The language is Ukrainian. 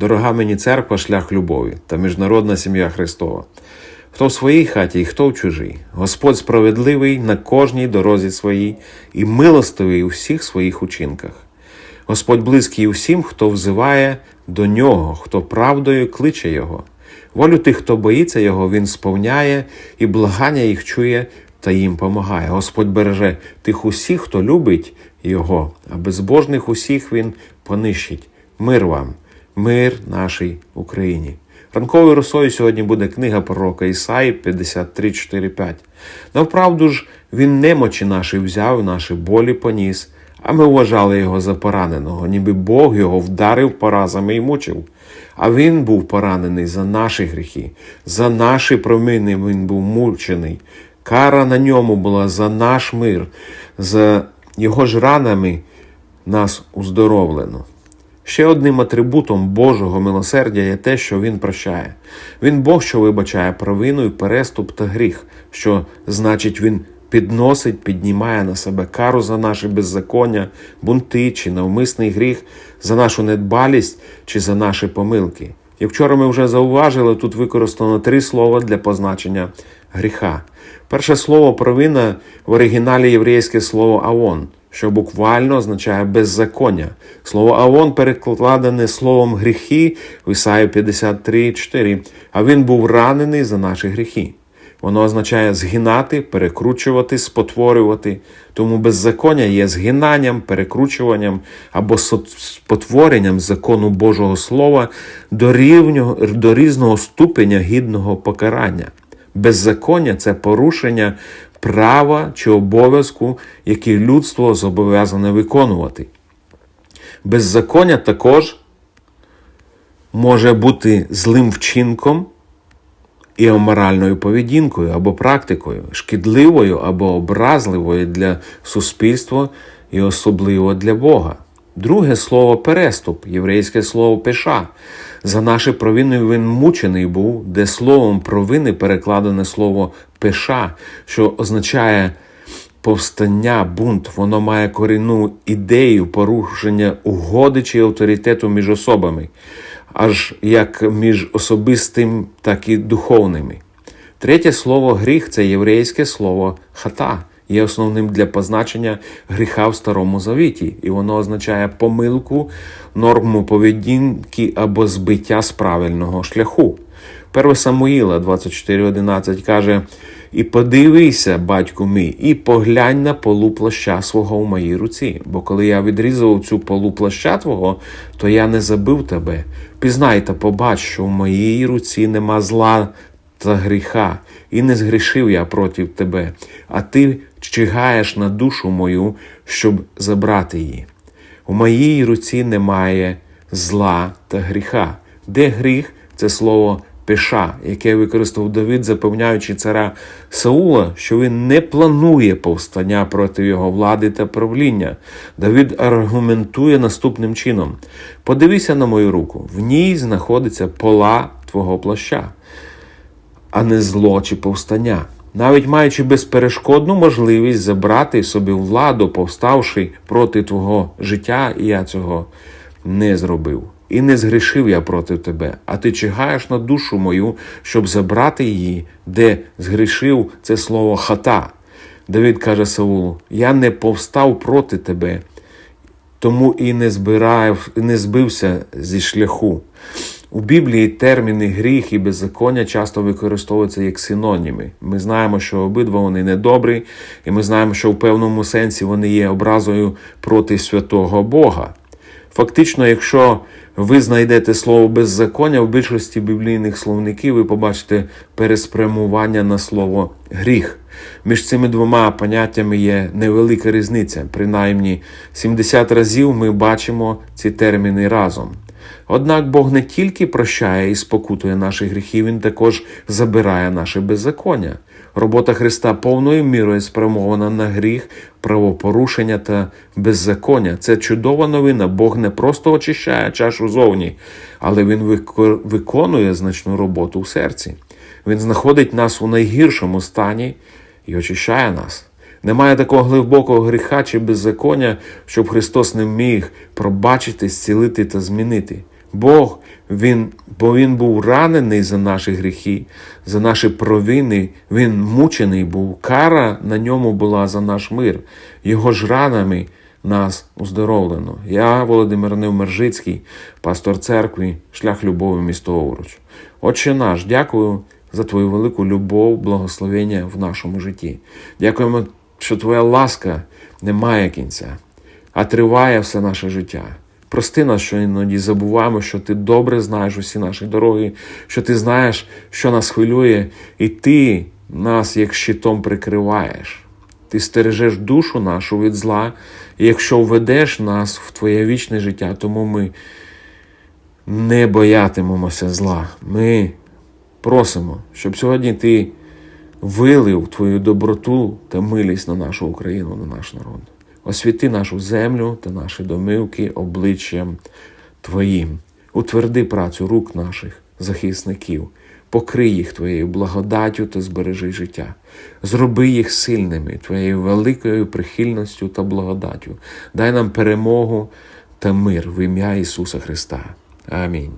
Дорога мені церква, шлях любові та міжнародна сім'я Христова. Хто в своїй хаті і хто в чужій. Господь справедливий на кожній дорозі своїй і милостивий у всіх своїх учинках. Господь близький усім, хто взиває до нього, хто правдою кличе Його. Волю тих, хто боїться Його, Він сповняє і благання їх чує та їм помагає. Господь береже тих усіх, хто любить Його, а безбожних усіх Він понищить. Мир вам, мир нашій Україні. Ранковою росою сьогодні буде книга пророка Ісаї 53, 4, 5. Навправду ж, він немочі наші взяв, наші болі поніс, а ми вважали його за пораненого, ніби Бог його вдарив поразами і мучив. А він був поранений за наші гріхи, за наші промини він був мучений. Кара на ньому була за наш мир, за його ж ранами нас уздоровлено. Ще одним атрибутом Божого милосердя є те, що Він прощає. Він Бог, що вибачає провину і переступ та гріх, що значить Він підносить, піднімає на себе кару за наші беззаконня, бунти чи навмисний гріх, за нашу недбалість чи за наші помилки. І вчора ми вже зауважили, тут використано три слова для позначення гріха. Перше слово провина в оригіналі єврейське слово авон що буквально означає беззаконня. Слово Авон перекладене словом гріхи в Ісаї 53,4, а він був ранений за наші гріхи. Воно означає згинати, перекручувати, спотворювати. Тому беззаконня є згинанням, перекручуванням або спотворенням закону Божого Слова до, рівнього, до різного ступеня гідного покарання. Беззаконня це порушення права чи обов'язку, який людство зобов'язане виконувати. Беззаконня також може бути злим вчинком і аморальною поведінкою або практикою, шкідливою або образливою для суспільства і особливо для Бога. Друге слово переступ, єврейське слово пеша. За наші провини він мучений був, де словом провини перекладене слово пеша, що означає повстання, бунт. Воно має корінну ідею порушення угоди чи авторитету між особами, аж як між особистим, так і духовними. Третє слово гріх це єврейське слово хата є основним для позначення гріха в Старому Завіті, і воно означає помилку, норму поведінки або збиття з правильного шляху. 1 Самуїла 24.11 каже: І подивися, батьку мій, і поглянь на полу плаща свого у моїй руці. Бо коли я відрізав цю полу плаща твого, то я не забив тебе. Пізнай та побач, що в моїй руці нема зла та гріха, і не згрішив я проти тебе, а ти чигаєш на душу мою, щоб забрати її. У моїй руці немає зла та гріха. Де гріх це слово пеша, яке використав Давид, запевняючи цара Саула, що він не планує повстання проти його влади та правління. Давид аргументує наступним чином: подивися на мою руку, в ній знаходиться пола твого плаща а не зло чи повстання, навіть маючи безперешкодну можливість забрати собі владу, повставши проти твого життя, я цього не зробив. І не згрішив я проти тебе, а ти чигаєш на душу мою, щоб забрати її, де згрішив це слово хата. Давид каже Саулу: Я не повстав проти тебе, тому і не збирав, не збився зі шляху. У Біблії терміни гріх і беззаконня часто використовуються як синоніми. Ми знаємо, що обидва вони недобрі, і ми знаємо, що в певному сенсі вони є образою проти святого Бога. Фактично, якщо ви знайдете слово беззаконня, в більшості біблійних словників ви побачите переспрямування на слово гріх. Між цими двома поняттями є невелика різниця. Принаймні 70 разів ми бачимо ці терміни разом. Однак Бог не тільки прощає і спокутує наші гріхи, Він також забирає наше беззаконня. Робота Христа повною мірою спрямована на гріх, правопорушення та беззаконня. Це чудова новина. Бог не просто очищає чашу зовні, але Він виконує значну роботу в серці. Він знаходить нас у найгіршому стані і очищає нас. Немає такого глибокого гріха чи беззаконня, щоб Христос не міг пробачити, зцілити та змінити. Бог, він, бо Він був ранений за наші гріхи, за наші провини, Він мучений був. Кара на ньому була за наш мир. Його ж ранами нас оздоровлено. Я, Володимир Невмержицький, пастор церкви, шлях любові місто Овруч. Отче наш, дякую за Твою велику любов, благословення в нашому житті. Дякуємо, що Твоя ласка не має кінця, а триває все наше життя. Прости нас, що іноді забуваємо, що ти добре знаєш усі наші дороги, що ти знаєш, що нас хвилює, і ти нас як щитом прикриваєш. Ти стережеш душу нашу від зла, і якщо введеш нас в твоє вічне життя, тому ми не боятимемося зла. Ми просимо, щоб сьогодні ти вилив твою доброту та милість на нашу Україну, на наш народ. Освіти нашу землю та наші домивки обличчям Твоїм. Утверди працю рук наших захисників, покрий їх Твоєю благодаттю та збережи життя. Зроби їх сильними Твоєю великою прихильністю та благодаттю. Дай нам перемогу та мир в ім'я Ісуса Христа. Амінь.